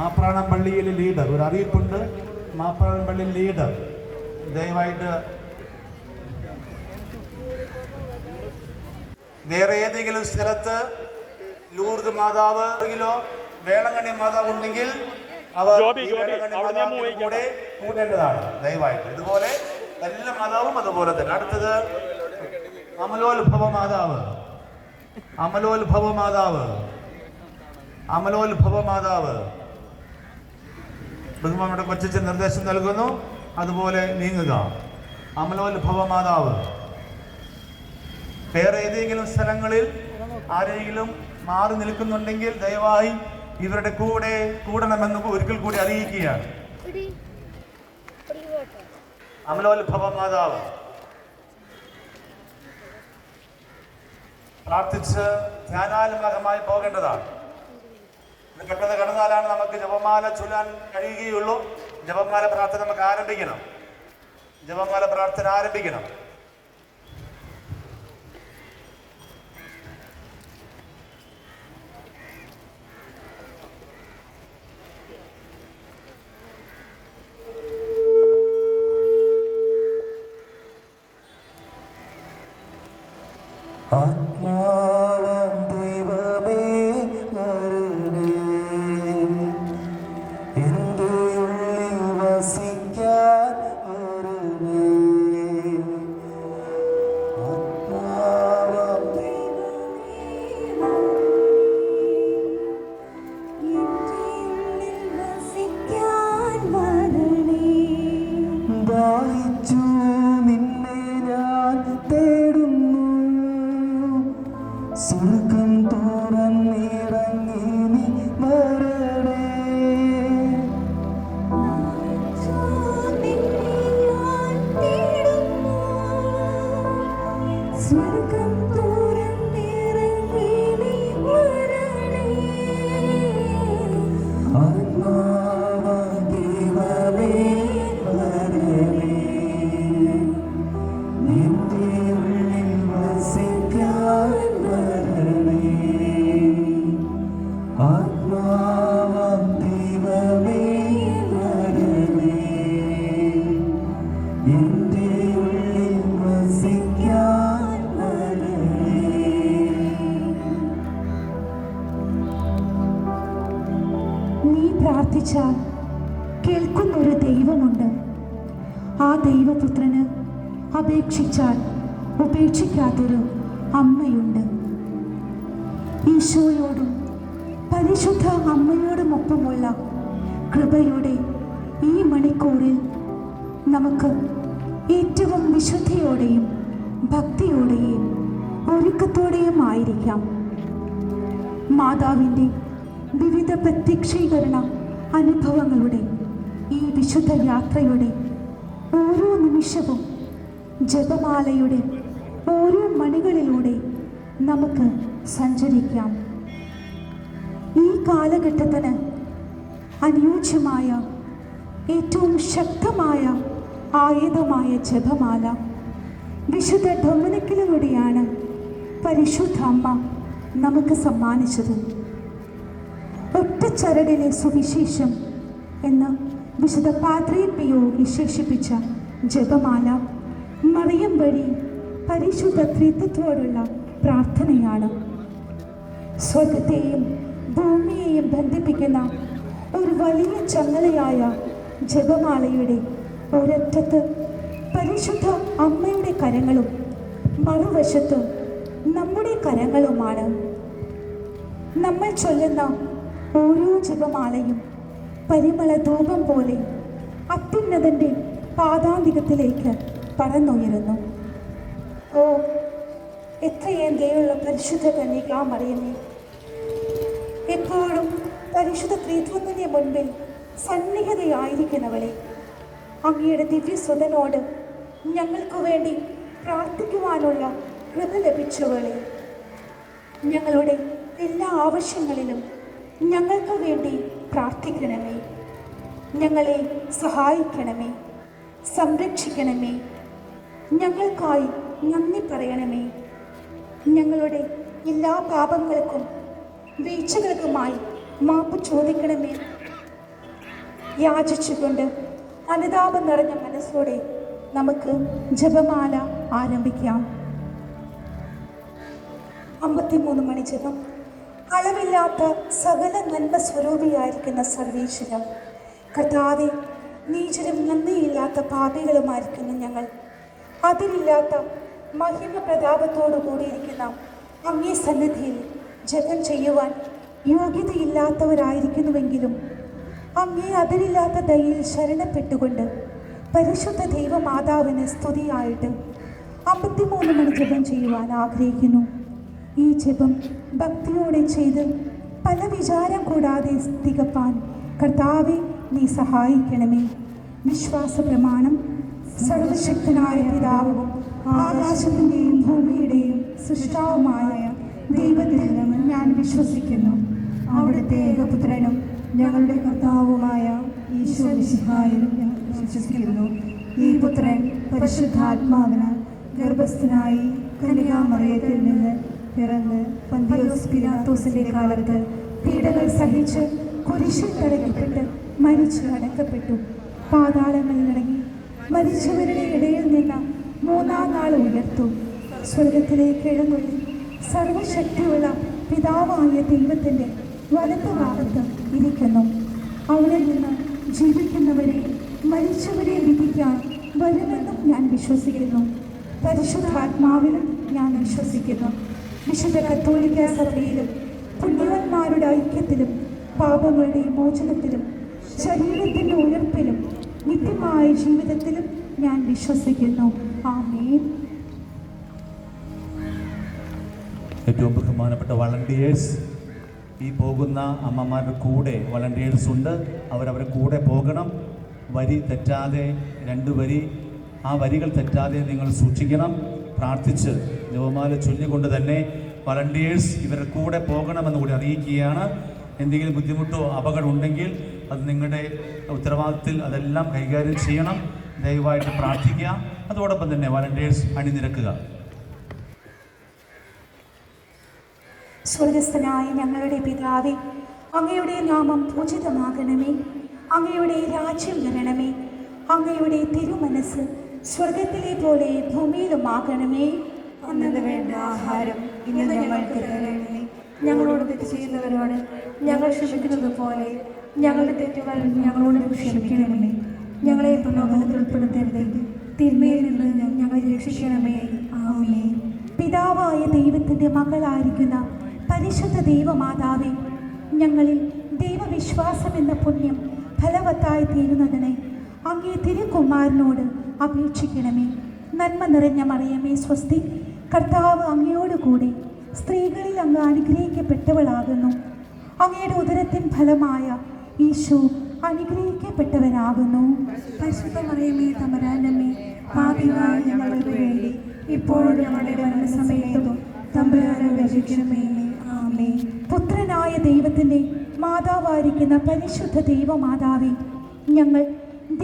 മാപ്രാണം പള്ളിയിലെ ലീഡർ ഒരു അറിയിപ്പുണ്ട്. മാപ്രാണം പള്ളിയിൽ ലീഡർ ദയവായിട്ട് വേറെ ഏതെങ്കിലും സ്ഥലത്ത് ലൂർദ് മാതാവ് വേളങ്കണ്ണി മാതാവ് ഉണ്ടെങ്കിൽ അവർ കൂടെ കൂടേണ്ടതാണ് ദയവായിട്ട്. ഇതുപോലെ എല്ലാ മാതാവും അതുപോലെ തന്നെ. അടുത്തത് അമലോത്ഭവ മാതാവ്. അമലോത്ഭവ മാതാവ്. അമലോത്ഭവ മാതാവ്. ബഹുമാനയുടെ കൊച്ചച്ഛൻ നിർദ്ദേശം നൽകുന്നു. അതുപോലെ നീങ്ങുക. അമലോത്ഭവ മാതാവ് വേറെ ഏതെങ്കിലും സ്ഥലങ്ങളിൽ ആരെങ്കിലും മാറി നിൽക്കുന്നുണ്ടെങ്കിൽ ദയവായി ഇവരുടെ കൂടെ കൂടണമെന്ന് ഒരിക്കൽ കൂടി അറിയിക്കുകയാണ്. അമലോത്ഭവ മാതാവ് പ്രാർത്ഥിച്ച് ധ്യാനാത്മകമായി പോകേണ്ടതാണ്. പെട്ടെന്ന് കടന്നാലാണ് നമുക്ക് ജപമാല ചൊല്ലാൻ കഴിയുകയുള്ളൂ. ജപമാല പ്രാർത്ഥന നമുക്ക് ആരംഭിക്കണം. ജപമാല പ്രാർത്ഥന ആരംഭിക്കണം. by നീ പ്രാർത്ഥിച്ചാൽ കേൾക്കുന്നൊരു ദൈവമുണ്ട്. ആ ദൈവപുത്രന് അപേക്ഷിച്ചാൽ ഉപേക്ഷിക്കാത്തൊരു അമ്മയുണ്ട്. ഈശോയോടും പരിശുദ്ധ അമ്മയോടും അമ്മയോടുമൊപ്പമുള്ള കൃപയുടെ ഈ മണിക്കൂറിൽ നമുക്ക് ഏറ്റവും വിശുദ്ധിയോടെയും ഭക്തിയോടെയും ഒരുക്കത്തോടെയും ആയിരിക്കാം മാതാവിന്റെ വിവിധ പ്രത്യക്ഷീകരണ അനുഭവങ്ങളുടെ ഈ വിശുദ്ധ യാത്രയുടെ ഓരോ നിമിഷവും ജപമാലയുടെ ഓരോ മണികളിലൂടെ നമുക്ക് സഞ്ചരിക്കാം. ഈ കാലഘട്ടത്തിന് അനുയോജ്യമായ ഏറ്റവും ശക്തമായ ആയുധമായ ജപമാല വിശുദ്ധ ഡൊമിനിക്കിലൂടെയാണ് പരിശുദ്ധ അമ്മ നമുക്ക് സമ്മാനിച്ചത്. ഒറ്റച്ചരടിലെ സുവിശേഷം എന്ന് വിശുദ്ധ പാത്രി പിയോ വിശേഷിപ്പിച്ച ജപമാല മറിയം വഴി പരിശുദ്ധ ത്രിത്വത്തോടുള്ള പ്രാർത്ഥനയാണ്. സ്വർഗത്തെയും ഭൂമിയെയും ബന്ധിപ്പിക്കുന്ന ഒരു വലിയ ചങ്ങലയായ ജപമാലയുടെ ഒരറ്റത്ത് പരിശുദ്ധ അമ്മയുടെ കരങ്ങളും മറുവശത്ത് നമ്മുടെ കരങ്ങളുമാണ്. നമ്മൾ ചൊല്ലുന്ന ഓരോ ജപമാലയും പരിമള ധൂപം പോലെ അത്യുന്നതന്റെ പാദാന്തികത്തിലേക്ക് പറന്നുയരുന്നു. ഓ എത്രയും ദയുള്ള പരിശുദ്ധ കന്യകാം അറിയുന്നേ എപ്പോഴും പരിശുദ്ധ ത്രിത്വത്തിന്റെ മുൻപിൽ സന്നിഹിതയായിരിക്കുന്നവളെ അങ്ങയുടെ ദിവ്യസ്വതനോട് ഞങ്ങൾക്ക് വേണ്ടി പ്രാർത്ഥിക്കുവാനുള്ള കൃപ ലഭിച്ചവളെ. ഞങ്ങളുടെ എല്ലാ ആവശ്യങ്ങളിലും ഞങ്ങൾക്ക് വേണ്ടി പ്രാർത്ഥിക്കണമേ. ഞങ്ങളെ സഹായിക്കണമേ. സംരക്ഷിക്കണമേ. ഞങ്ങൾക്കായി നന്ദി പറയണമേ. ഞങ്ങളുടെ എല്ലാ പാപങ്ങൾക്കും വീഴ്ചകൾക്കുമായി മാപ്പ് ചോദിക്കണമേ. യാചിച്ചുകൊണ്ട് അനുതാപം നിറഞ്ഞ മനസ്സോടെ നമുക്ക് ജപമാല ആരംഭിക്കാം. അമ്പത്തിമൂന്ന് മണി ജപം. അളവില്ലാത്ത സകല നന്മ സ്വരൂപിയായിരിക്കുന്ന സർവീശ്വരം. കർത്താവെ നീചരും നന്ദിയില്ലാത്ത പാപികളുമായിരിക്കുന്ന ഞങ്ങൾ. അതിലില്ലാത്ത മഹിമ പ്രതാപത്തോടു കൂടിയിരിക്കുന്ന അങ്ങേ സന്നിധിയിൽ ജപം ചെയ്യുവാൻ യോഗ്യതയില്ലാത്തവരായിരിക്കുന്നുവെങ്കിലും അങ്ങേ അതിരില്ലാത്ത ദയയിൽ ശരണപ്പെട്ടുകൊണ്ട് പരിശുദ്ധ ദൈവമാതാവിന് സ്തുതിയായിട്ട് അമ്പത്തിമൂന്ന് മണി ജപം ചെയ്യുവാൻ ആഗ്രഹിക്കുന്നു. ഈ ജപം ഭക്തിയോടെ ചെയ്ത് പല വിചാരം കൂടാതെ തികപ്പാൻ കർത്താവെ നീ സഹായിക്കണമേ. വിശ്വാസ പ്രമാണം സർവശക്തനായ പിതാവും ആകാശത്തിന്റെയും ഭൂമിയുടെയും സൃഷ്ടാവുമായ ദൈവത്തിൽ ഞാൻ വിശ്വസിക്കുന്നു. അവിടുത്തെ ഏകപുത്രനും ഞങ്ങളുടെ കർത്താവുമായ ഈശോ മിശിഹായിലും ഞാൻ വിശ്വസിക്കുന്നു. ഈ പുത്രൻ പരിശുദ്ധാത്മാവിനാൽ ഗർഭസ്ഥനായി കന്യകാമറിയത്തിൽ നിന്ന് പിറന്ന് പന്തിയോസ് പിലാത്തോസിന്റെ കാലത്ത് പീഡകൾ സഹിച്ച് കുരിശിൽ തടയപ്പെട്ട് മരിച്ചു അടക്കപ്പെട്ടു. പാതാളങ്ങളിലിറങ്ങി മരിച്ചവരുടെ ഇടയിൽ നിന്ന് മൂന്നാം നാൾ ഉയർത്തു. സ്വർഗത്തിലേക്ക് എഴുന്നള്ളി സർവശക്തിയുള്ള പിതാവായ ദൈവത്തിന്റെ വലത്ത് ഭാഗത്ത് ഇരിക്കുന്നു. അവിടെ നിന്ന് ജീവിക്കുന്നവരെ മരിച്ചവരെ വിധിക്കാൻ വരുമെന്നും ഞാൻ വിശ്വസിക്കുന്നു. പരിശുദ്ധാത്മാവിലും ഞാൻ വിശ്വസിക്കുന്നു. വിശുദ്ധ കത്തോലിക്ക സഭയിലും പുണ്യവന്മാരുടെ ഐക്യത്തിലും പാപങ്ങളുടെ മോചനത്തിലും ശരീരത്തിന്റെ ഉയർപ്പിലും നിത്യമായ ജീവിതത്തിലും ഞാൻ വിശ്വസിക്കുന്നു. ആമേൻ. ഏറ്റവും ബഹുമാനപ്പെട്ട വളണ്ടിയേഴ്സ് ഈ പോകുന്ന അമ്മമാരുടെ കൂടെ വളണ്ടിയേഴ്സ് ഉണ്ട്. അവരവരുടെ കൂടെ പോകണം. വരി തെറ്റാതെ രണ്ട് വരി ആ വരികൾ തെറ്റാതെ നിങ്ങൾ സൂക്ഷിക്കണം. പ്രാർത്ഥിച്ച് ജപമാല ചൊല്ലിക്കൊണ്ട് തന്നെ വളണ്ടിയേഴ്സ് ഇവരുടെ കൂടെ പോകണമെന്ന് കൂടി അറിയിക്കുകയാണ്. എന്തെങ്കിലും ബുദ്ധിമുട്ടോ അപകടം ഉണ്ടെങ്കിൽ അത് നിങ്ങളുടെ ഉത്തരവാദിത്തത്തിൽ അതെല്ലാം കൈകാര്യം ചെയ്യണം. ദയവായിട്ട് പ്രാർത്ഥിക്കുക. അതോടൊപ്പം തന്നെ വളണ്ടിയേഴ്സ് അണിനിരക്കുക. സ്വർഗസ്ഥനായ ഞങ്ങളുടെ പിതാവേ അങ്ങയുടെ നാമം പൂജിതമാകണമേ അങ്ങയുടെ രാജ്യം വരണമേ. അങ്ങയുടെ തിരുമനസ് സ്വർഗത്തിലെ പോലെ ഭൂമിയിലുമാകണമേ. അന്നത് വേണ്ട ആഹാരം ഇന്ന് ഞങ്ങൾക്ക് തരണമേ. ഞങ്ങളോട് തെറ്റ് ചെയ്യുന്നവരോട് ഞങ്ങൾ ക്ഷമിക്കുന്നത് പോലെ ഞങ്ങളുടെ തെറ്റുകൾ ഞങ്ങളോട് ക്ഷമിക്കണമേ. ഞങ്ങളെ പ്രലോഭനത്തിൽ ഉൾപ്പെടുത്തരുത്. തിന്മയിൽ നിന്ന് ഞങ്ങളെ രക്ഷിക്കണമേ. ആമേ പിതാവായ ദൈവത്തിന്റെ മകളായിരിക്കുന്ന പരിശുദ്ധ ദൈവമാതാവേ ഞങ്ങളിൽ ദൈവവിശ്വാസം എന്ന പുണ്യം ഫലവത്തായി തീരുന്നതിനെ അങ്ങേ തിരുക്കുമാരനോട് അപേക്ഷിക്കണമേ. നന്മ നിറഞ്ഞ മറിയമേ സ്വസ്തി. കർത്താവ് അങ്ങയോടുകൂടി സ്ത്രീകളിൽ അങ്ങ് അനുഗ്രഹിക്കപ്പെട്ടവളാകുന്നു. അങ്ങയുടെ ഉദരത്തിൻ ഫലമായ ഈശോ അനുഗ്രഹിക്കപ്പെട്ടവനാകുന്നു. പരിശുദ്ധ തമരാനമ്മേ പാപികളായ ഞങ്ങൾക്ക് വേണ്ടി ഇപ്പോഴും ഞങ്ങളുടെ മരണസമയത്തും തമ്പുരാനെ രക്ഷിക്കണമേ. ആമേ പുത്രനായ ദൈവത്തിന്റെ മാതാവായിരിക്കുന്ന പരിശുദ്ധ ദൈവമാതാവേ ഞങ്ങൾ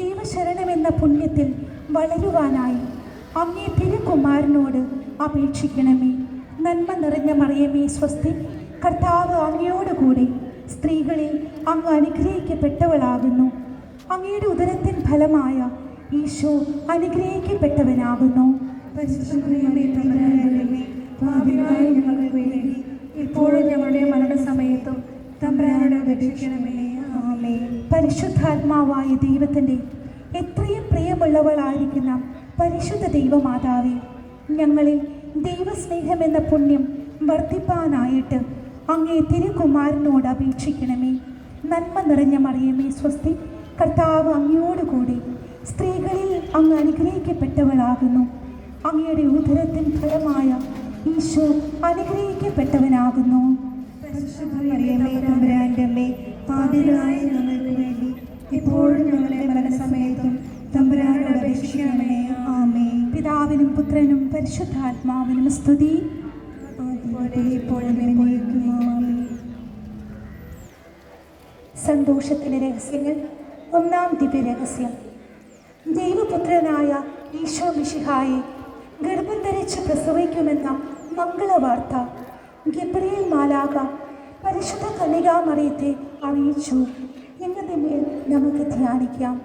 ദൈവശരണമെന്ന പുണ്യത്തിൽ വളരുവാനായി അങ്ങേ തിരുക്കുമാരനോട് അപേക്ഷിക്കണമേ. നന്മ നിറഞ്ഞ മറിയമേ സ്വസ്തി. കർത്താവ് അങ്ങയോടുകൂടി സ്ത്രീകളിൽ അങ്ങ് അനുഗ്രഹിക്കപ്പെട്ടവളാകുന്നു. അങ്ങയുടെ ഉദരത്തിൻ ഫലമായ ഈശോ അനുഗ്രഹിക്കപ്പെട്ടവനാകുന്നു. ഇപ്പോഴും ഞങ്ങളുടെ മരണസമയത്തും തമ്പുരാനോട് ആമേ പരിശുദ്ധാത്മാവായ ദൈവത്തിന്റെ എത്രയും പ്രിയമുള്ളവളായിരിക്കുന്ന പരിശുദ്ധ ദൈവമാതാവേ ഞങ്ങളിൽ ദൈവസ്നേഹം എന്ന പുണ്യം വർദ്ധിപ്പാനായിട്ട് അങ്ങേ തിരുകുമാരനോട് അപേക്ഷിക്കണമേ. നന്മ നിറഞ്ഞ മറിയമേ സ്വസ്തി. കർത്താവ് അങ്ങയോടുകൂടി സ്ത്രീകളിൽ അങ്ങ് അനുഗ്രഹിക്കപ്പെട്ടവളാകുന്നു. അങ്ങയുടെ ഉദരത്തിൻ ഫലമായ ഈശോ അനുഗ്രഹിക്കപ്പെട്ടവനാകുന്നു. വേണ്ടി ഇപ്പോഴും ഞങ്ങളുടെ മരണസമയത്തും തമ്പുരാനോട് അപേക്ഷിക്കണമേ. ആമേ പിതാവിനും പുത്രനും പരിശുദ്ധാത്മാവിനും സ്തുതി. സന്തോഷത്തിലെ രഹസ്യങ്ങൾ. ഒന്നാം ദിവ്യരഹസ്യം ദൈവപുത്രനായ ഈശോ മിഷിഹായെ ഗർഭം ധരിച്ച് പ്രസവിക്കുമെന്ന മംഗളവാർത്ത ഗബ്രിയേൽ മാലാക പരിശുദ്ധ കനികാമറിയത്തെ അറിയിച്ചു. എന്നതിന്മേൽ നമുക്ക് ധ്യാനിക്കാം.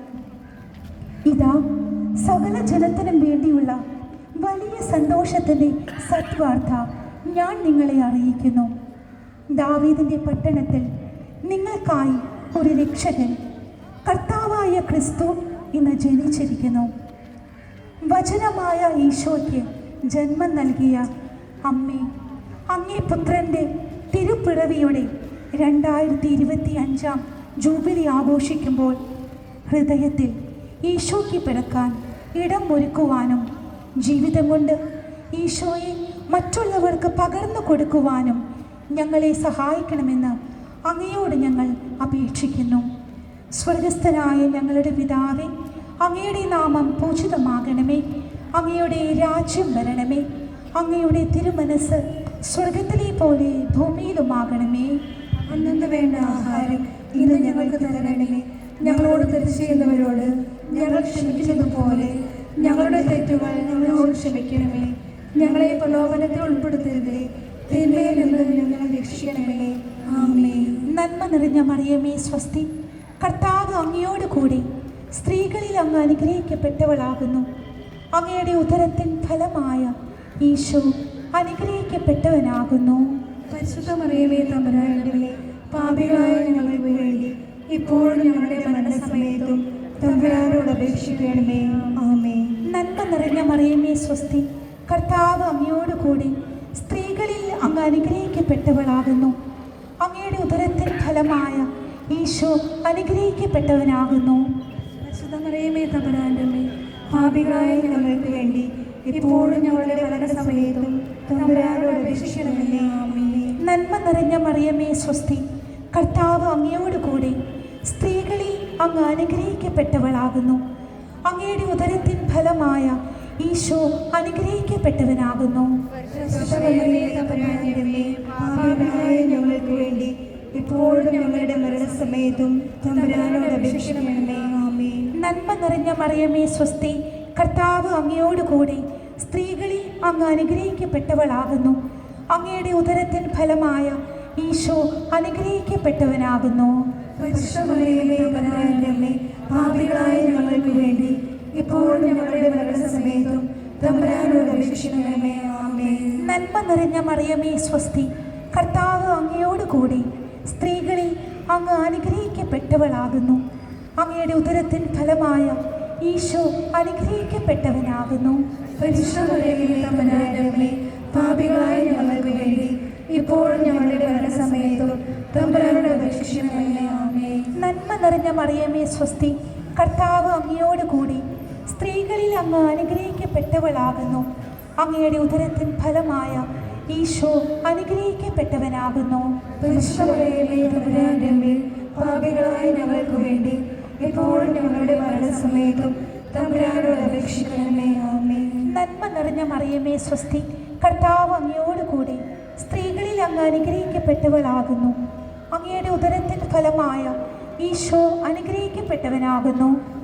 ഇതാ സകല ജനത്തിനും വേണ്ടിയുള്ള വലിയ സന്തോഷത്തിന്റെ സത്വാർത്ഥ ഞാൻ നിങ്ങളെ അറിയിക്കുന്നു. ദാവീദിന്റെ പട്ടണത്തിൽ നിങ്ങൾക്കായി ഒരു രക്ഷകൻ കർത്താവായ ക്രിസ്തു ഇന്ന് ജനിച്ചിരിക്കുന്നു. വചനമായ ഈശോയ്ക്ക് ജന്മം നൽകിയ അമ്മേ അങ്ങേ പുത്രന്റെ തിരുപ്പിറവിയുടെ രണ്ടായിരത്തി ഇരുപത്തി അഞ്ചാം ജൂബിലി ആഘോഷിക്കുമ്പോൾ ഹൃദയത്തിൽ ഈശോയ്ക്ക് പിറക്കാൻ ഇടം ഒരുക്കുവാനും ജീവിതം കൊണ്ട് ഈശോയെ മറ്റുള്ളവർക്ക് പകർന്നു കൊടുക്കുവാനും ഞങ്ങളെ സഹായിക്കണമെന്ന് അങ്ങയോട് ഞങ്ങൾ അപേക്ഷിക്കുന്നു. സ്വർഗസ്ഥനായ ഞങ്ങളുടെ പിതാവെ അങ്ങയുടെ നാമം പൂജിതമാകണമേ. അങ്ങയുടെ രാജ്യം വരണമേ. അങ്ങയുടെ തിരുമനസ് സ്വർഗത്തിലെ പോലെ ഭൂമിയിലുമാകണമേ. അന്നു വേണ്ട ആഹാരം ഇന്ന് ഞങ്ങൾക്ക് തരണമേ. ഞങ്ങളോട് തെറ്റ് ചെയ്യുന്നവരോട് ഞങ്ങൾ ക്ഷമിക്കുന്നതുപോലെ ഞങ്ങളുടെ തെറ്റുകൾ ഞങ്ങളോട് ക്ഷമിക്കണമേ. ഞങ്ങളെ പ്രലോഭനത്തിൽ ഉൾപ്പെടുത്തരുതേ. തിന്മയിൽ നിന്ന് ഞങ്ങളെ രക്ഷിക്കണമേ. ആമേ നന്മ നിറഞ്ഞ മറിയമേ സ്വസ്തി. കർത്താവ് അങ്ങയോട് കൂടി സ്ത്രീകളിൽ അങ്ങ് അനുഗ്രഹിക്കപ്പെട്ടവളാകുന്നു. അങ്ങയുടെ ഉദരത്തിൻ ഫലമായ ഈശോ അനുഗ്രഹിക്കപ്പെട്ടവനാകുന്നു. പരിശുദ്ധ മറിയമേ തമ്പുരാനുടെ പാപികളായ ഞങ്ങൾക്ക് വേണ്ടി ഇപ്പോഴും ഞങ്ങളുടെ മരണസമയത്തും തമ്പുരാനോട് അപേക്ഷിക്കണമേ. ആമേ നന്മ നിറഞ്ഞ മറിയമേ സ്വസ്തി. കർത്താവ് അങ്ങയോട് കൂടി സ്ത്രീകളിൽ അങ്ങ് അനുഗ്രഹിക്കപ്പെട്ടവളാകുന്നു. അങ്ങയുടെ ഉദരത്തിൻ ഫലമായ ഈശോ അനുഗ്രഹിക്കപ്പെട്ടവനാകുന്നു. പരിശുദ്ധ മറിയമേ തമ്പുരാനുടെ പാപികളായ ഞങ്ങൾക്ക് വേണ്ടി ഇപ്പോഴും ഞങ്ങളുടെ മരണസമയത്തും തമ്പുരാനോട് അപേക്ഷിക്കണമേ. ആമേ നന്മ നിറഞ്ഞ മറിയമേ സ്വസ്തി. കർത്താവ് അങ്ങയോട് കൂടി സ്ത്രീകളിൽ അങ്ങ് അനുഗ്രഹിക്കപ്പെട്ടവളാകുന്നു. അങ്ങയുടെ ഉദരത്തിൻ ഫലമായ ഈശോ അനുഗ്രഹിക്കപ്പെട്ടവനാകുന്നു. ഇപ്പോഴും ഞങ്ങളുടെ മരണസമയത്തും തമ്പുരാനോട് അപേക്ഷിക്കണമേ. ആമേൻ. നന്മ നിറഞ്ഞ മറിയമേ സ്വസ്തി. കർത്താവ് അങ്ങയോടുകൂടി സ്ത്രീകളിൽ അങ്ങ് അനുഗ്രഹിക്കപ്പെട്ടവളാകുന്നു. അങ്ങയുടെ ഉദരത്തിൻ ഫലമായ ഈശോ അനുഗ്രഹിക്കപ്പെട്ടവനാകുന്നു. പാപികളായ ഞങ്ങൾക്ക് വേണ്ടി ഇപ്പോഴും ഞങ്ങളുടെ മരണസമയത്തും തമ്പുരാനോട് അപേക്ഷിക്കണമേ ആമേ നന്മ നിറഞ്ഞ മറിയമേ സ്വസ്തി. കർത്താവ് അങ്ങയോട് കൂടി സ്ത്രീകളെ അങ്ങ് അനുഗ്രഹിക്കപ്പെട്ടവളാകുന്നു. അങ്ങയുടെ ഉദരത്തിൻ ഫലമായ ഈശോ അനുഗ്രഹിക്കപ്പെട്ടവനാകുന്നു. പാപികളായ ഞങ്ങൾക്ക് വേണ്ടി ഇപ്പോഴും ഞങ്ങളുടെ മരണസമയത്തും തമ്പുരാനോട് അപേക്ഷിക്കണമേ ആമേ നന്മ നിറഞ്ഞ മറിയമേ സ്വസ്തി. കർത്താവ് അങ്ങയോട് കൂടി സ്ത്രീകളിൽ അങ്ങ് അനുഗ്രഹിക്കപ്പെട്ടവളാകുന്നു. അങ്ങയുടെ ഉദരത്തിൻ ഫലമായ ഈശോ അനുഗ്രഹിക്കപ്പെട്ടവനാകുന്നു. പാപികളായ ഞങ്ങൾക്ക് വേണ്ടി ഞങ്ങളുടെ മരണസമയത്തും തമ്പുരാനോട് അപേക്ഷിക്കണമേ. ആമേ നന്മ നിറഞ്ഞ മറിയമേ സ്വസ്തി കർത്താവ് അങ്ങയോട് കൂടി സ്ത്രീകളിൽ അങ്ങ് അനുഗ്രഹിക്കപ്പെട്ടവളാകുന്നു. അങ്ങയുടെ ഉദരത്തിൻ ഫലമായ ഈശോ അനുഗ്രഹിക്കപ്പെട്ടവനാകുന്നു.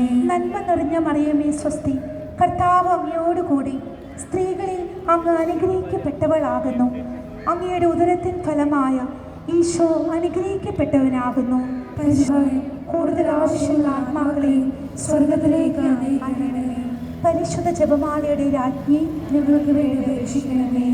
നന്മ നിറഞ്ഞ മറിയമേ സ്വസ്തി. കർത്താവ് അങ്ങയോടുകൂടി സ്ത്രീകളിൽ അങ്ങ് അനുഗ്രഹിക്കപ്പെട്ടവളാകുന്നു. അങ്ങയുടെ ഉദരത്തിൻ ഫലമായ ഈശോ അനുഗ്രഹിക്കപ്പെട്ടവനാകുന്നു. കൂടുതൽ ആവശ്യമുള്ള ആത്മാക്കളെയും സ്വർഗത്തിലേക്ക് പരിശുദ്ധ ജപമാലയുടെ രാജ്ഞി ഞങ്ങൾക്ക് വേണ്ടി അപേക്ഷിക്കണമേ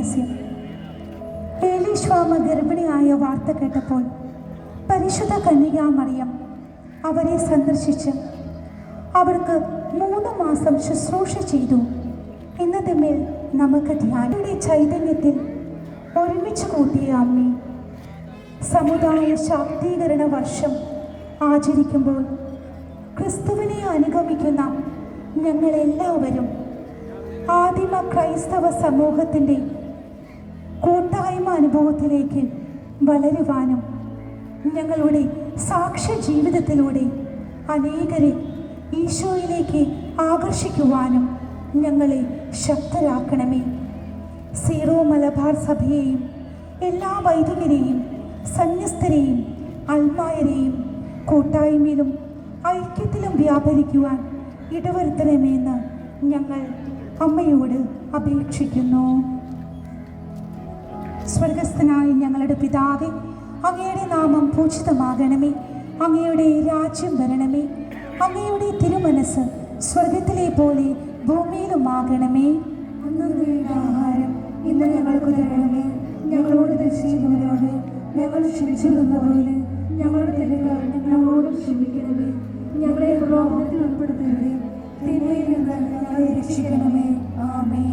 ദിവ്യരഹസ്യം ഏലീശ്വാമ ഗർഭിണിയായ വാർത്ത കേട്ടപ്പോൾ പരിശുദ്ധ കന്യകാമറിയം അവരെ സന്ദർശിച്ച് അവർക്ക് മൂന്ന് മാസം ശുശ്രൂഷ ചെയ്തു. എന്നതിന്മേൽ നമുക്ക് ധ്യാനയുടെ ചൈതന്യത്തിൽ ഒരുമിച്ച് കൂട്ടിയ അമ്മേ. സമുദായ ശാക്തീകരണ വർഷം ആചരിക്കുമ്പോൾ ക്രിസ്തുവിനെ അനുഗമിക്കുന്ന ഞങ്ങളെല്ലാവരും ആദിമ ക്രൈസ്തവ സമൂഹത്തിന്റെ അനുഭവത്തിലേക്ക് വളരുവാനും ഞങ്ങളുടെ സാക്ഷ്യ ജീവിതത്തിലൂടെ അനേകരെ ഈശോയിലേക്ക് ആകർഷിക്കുവാനും ഞങ്ങളെ ശക്തരാക്കണമേ. സീറോ മലബാർ സഭയെയും എല്ലാ വൈദികരെയും സന്യസ്തരെയും അൽമായരെയും കൂട്ടായ്മയിലും ഐക്യത്തിലും വ്യാപരിക്കുവാൻ ഇടവരുത്തണമെന്ന് ഞങ്ങൾ അമ്മയോട് അപേക്ഷിക്കുന്നു. സ്വർഗസ്ഥനായ ഞങ്ങളുടെ പിതാവെ അങ്ങയുടെ നാമം പൂജിതമാകണമേ. അങ്ങയുടെ രാജ്യം വരണമേ. അങ്ങയുടെ തിരുമനസ് സ്വർഗത്തിലെ പോലെ ഭൂമിയിലുമാകണമേ. ആഹാരം ഇന്ന് ഞങ്ങൾക്ക് തരണമേ. ഞങ്ങളോട് ചെയ്യുന്നവരോട് ഞങ്ങൾ ക്ഷമിച്ചിരുന്ന പോലെ ഞങ്ങളുടെ തെറ്റുകൾ ഞങ്ങളോടും ക്ഷമിക്കണമേ. ഞങ്ങളെ പ്രലോഭനത്തിൽ ഉൾപ്പെടുത്തരുതേ. തിന്മയിൽ നിന്ന് ഞങ്ങളെ രക്ഷിക്കണമേ. ആമേ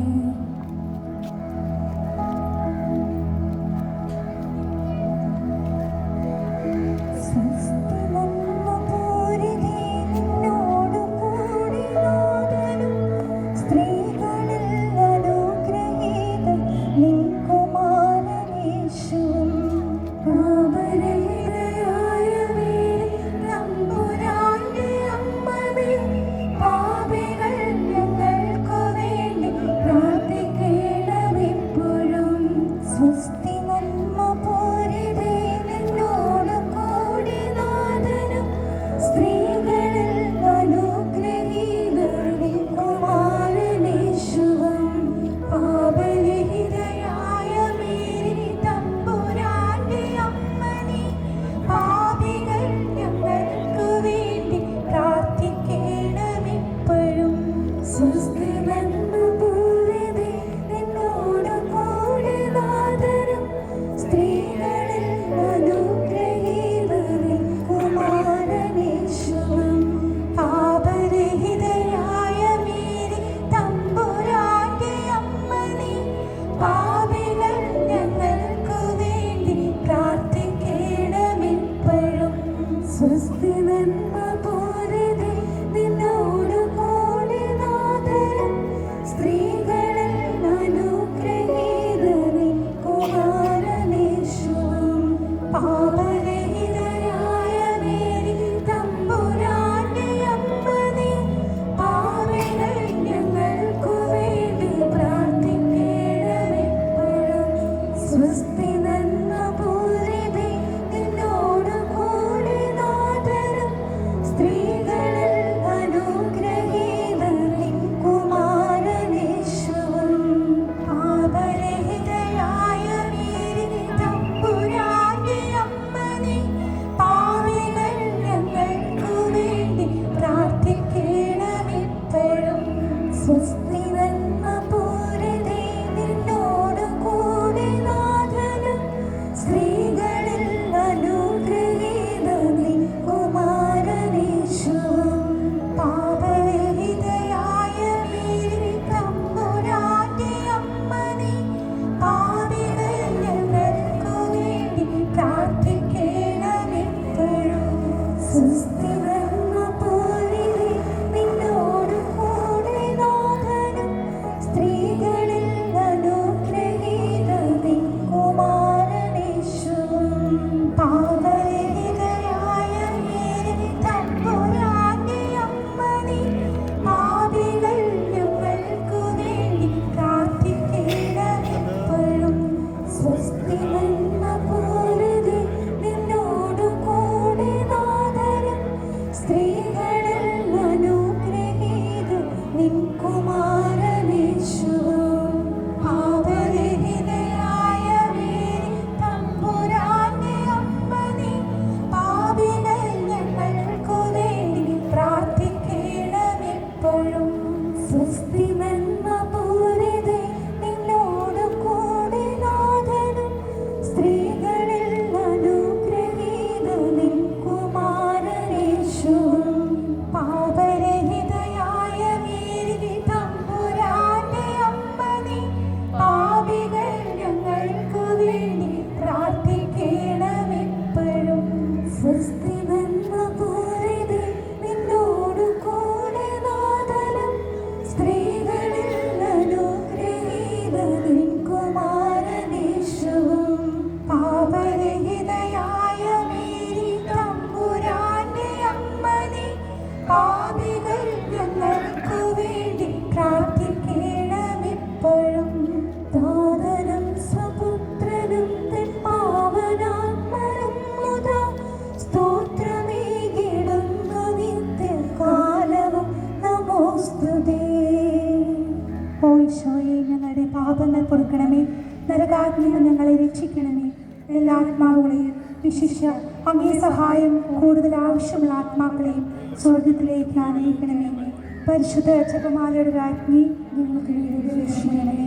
സഹായം കൂടുതൽ ആവശ്യമുള്ള ആത്മാക്കളെയും സ്വർഗത്തിലേക്ക് ആനയിക്കണമേ. പരിശുദ്ധ അച്ഛന്മാരുടെ രാജ്ഞി ഞങ്ങൾക്ക് വേണ്ടി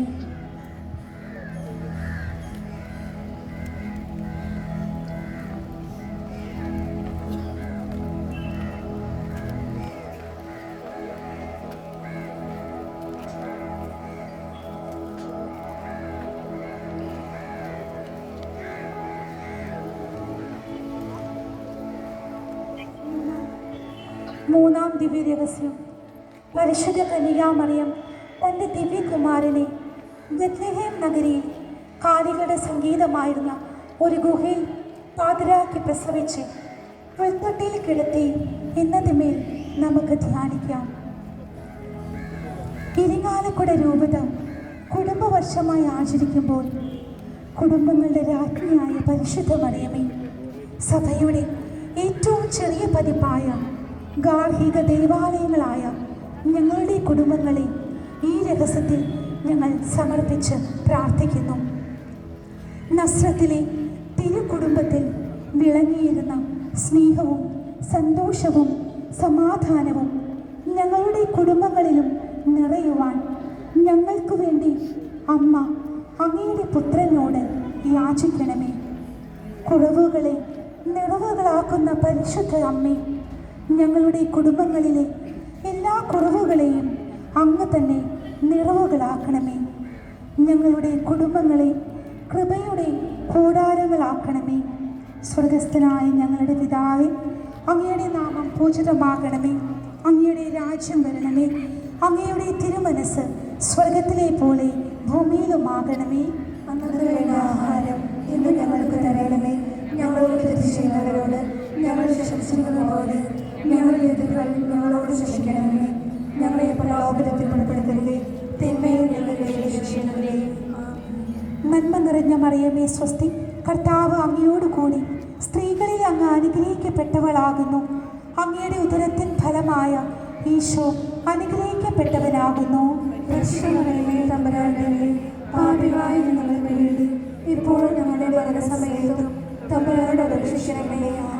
ദിവ്യരഹസ്യം പരിശുദ്ധ കനികാമറിയം തന്റെ ദിവ്യകുമാരനെ ബത്ലഹേം നഗരിയിൽ കാലികളുടെ സംഗീതമായിരുന്ന ഒരു ഗുഹയിൽ പാതിരാക്കി പ്രസവിച്ച് പുൽത്തൊട്ടിയിൽ കിടത്തി എന്നതിന്മേൽ നമുക്ക് ധ്യാനിക്കാം. ഇരിങ്ങാലക്കുട രൂപത കുടുംബവർഷമായി ആചരിക്കുമ്പോൾ കുടുംബങ്ങളുടെ രാജ്ഞിയായ പരിശുദ്ധ മറിയമേ സഭയുടെ ഏറ്റവും ചെറിയ പതിപ്പായ ഗാർഹിക ദേവാലയങ്ങളായ ഞങ്ങളുടെ കുടുംബങ്ങളെ ഈ രഹസ്യത്തിൽ ഞങ്ങൾ സമർപ്പിച്ച് പ്രാർത്ഥിക്കുന്നു. നസ്രത്തിലെ തിരുക്കുടുംബത്തിൽ വിളങ്ങിയിരുന്ന സ്നേഹവും സന്തോഷവും സമാധാനവും ഞങ്ങളുടെ കുടുംബങ്ങളിലും നിറയുവാൻ ഞങ്ങൾക്ക് വേണ്ടി അമ്മ അങ്ങയുടെ പുത്രനോട് യാചിക്കണമേ. കുറവുകളെ നിറവുകളാക്കുന്ന പരിശുദ്ധ അമ്മേ ഞങ്ങളുടെ കുടുംബങ്ങളിലെ എല്ലാ കുറവുകളെയും അങ്ങ് തന്നെ നിറവുകളാക്കണമേ. ഞങ്ങളുടെ കുടുംബങ്ങളെ കൃപയുടെ കൂടാരങ്ങളാക്കണമേ. സ്വർഗസ്ഥനായ ഞങ്ങളുടെ പിതാവേ അങ്ങയുടെ നാമം പൂജിതമാകണമേ. അങ്ങയുടെ രാജ്യം വരണമേ. അങ്ങയുടെ തിരുമനസ് സ്വർഗത്തിലെ പോലെ ഭൂമിയിലുമാകണമേ. അന്നത്തെ വേണ്ട ആഹാരം ഇന്ന് ഞങ്ങൾക്ക് തരണമേ. ഞങ്ങളോട് ചെയ്യുന്നവരോട് ഞങ്ങൾ ശംസിക്കുന്ന ഞങ്ങളുടെ ശിക്ഷിക്കണമേ ഞങ്ങളെ പ്രലോഭനത്തിൽ ഉൾപ്പെടുത്തരുതേ. തിന്മയിൽ ഞങ്ങളെ രക്ഷിക്കണമേ. നന്മ നിറഞ്ഞ മറിയമേ സ്വസ്തി. കർത്താവ് അങ്ങയോട് കൂടി സ്ത്രീകളിൽ അങ്ങ് അനുഗ്രഹിക്കപ്പെട്ടവളാകുന്നു. അങ്ങയുടെ ഉദരത്തിൻ ഫലമായ ഈശോ അനുഗ്രഹിക്കപ്പെട്ടവനാകുന്നു. ഇപ്പോഴും ഞങ്ങളുടെ മരണസമയത്തും തമ്പരാനോട് അപേക്ഷിക്കണമേ.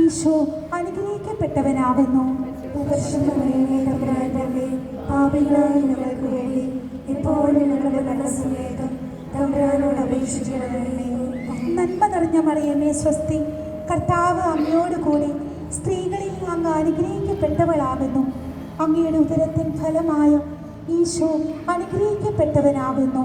ഈശോ അനുഗ്രഹിക്കപ്പെട്ടവനാകുന്നു നന്മ നിറഞ്ഞ മറിയമേ സ്വസ്തി. കർത്താവ് അങ്ങയോട് കൂടി സ്ത്രീകളിൽ അങ്ങ് അനുഗ്രഹിക്കപ്പെട്ടവളാകുന്നു. അങ്ങയുടെ ഉദരത്തിൻ ഫലമായ ഈശോ അനുഗ്രഹിക്കപ്പെട്ടവനാകുന്നു.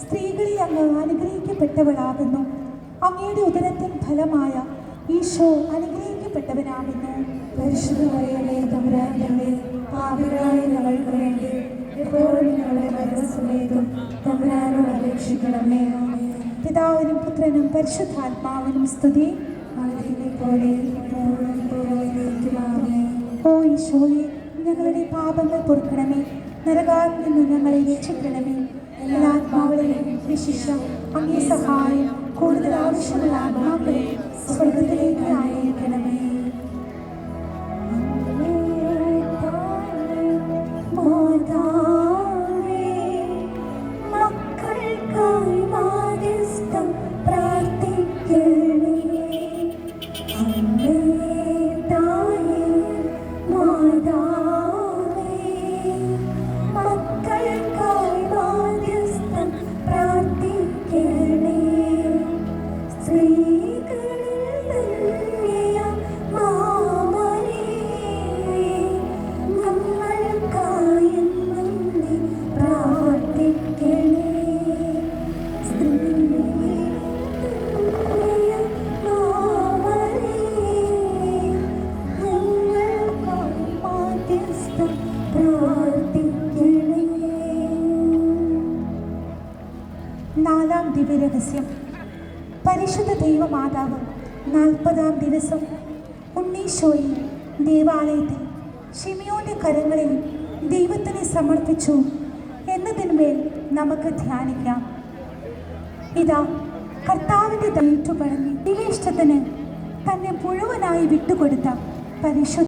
സ്ത്രീകളിൽ അങ്ങ് അനുഗ്രഹിക്കപ്പെട്ടവളാകുന്നു. അങ്ങയുടെ ഉദരത്തിൻ ഫലമായ ഈശോ അനുഗ്രഹിക്കപ്പെട്ടവനാകുന്നു. തമ്പുരാന്റെ പാപികളായ ഞങ്ങൾക്ക് വേണ്ടി പിതാവിനും പുത്രനും പരിശുദ്ധാത്മാവിനും സ്തുതി. ഓ ഈശോയെ ഞങ്ങളുടെ പാപങ്ങൾ പൊറുക്കണമേ. നരകാൽ നിന്ന് ഞങ്ങളെ രക്ഷിക്കണമേ. എല്ലാ ആത്മാവുകളെയും വിശിഷ്ട അങ്ങേ സഹായം കൂടുതൽ ആവശ്യമുള്ള ആത്മാക്കളെ സ്വർഗത്തിലേക്ക് അയക്കണമേ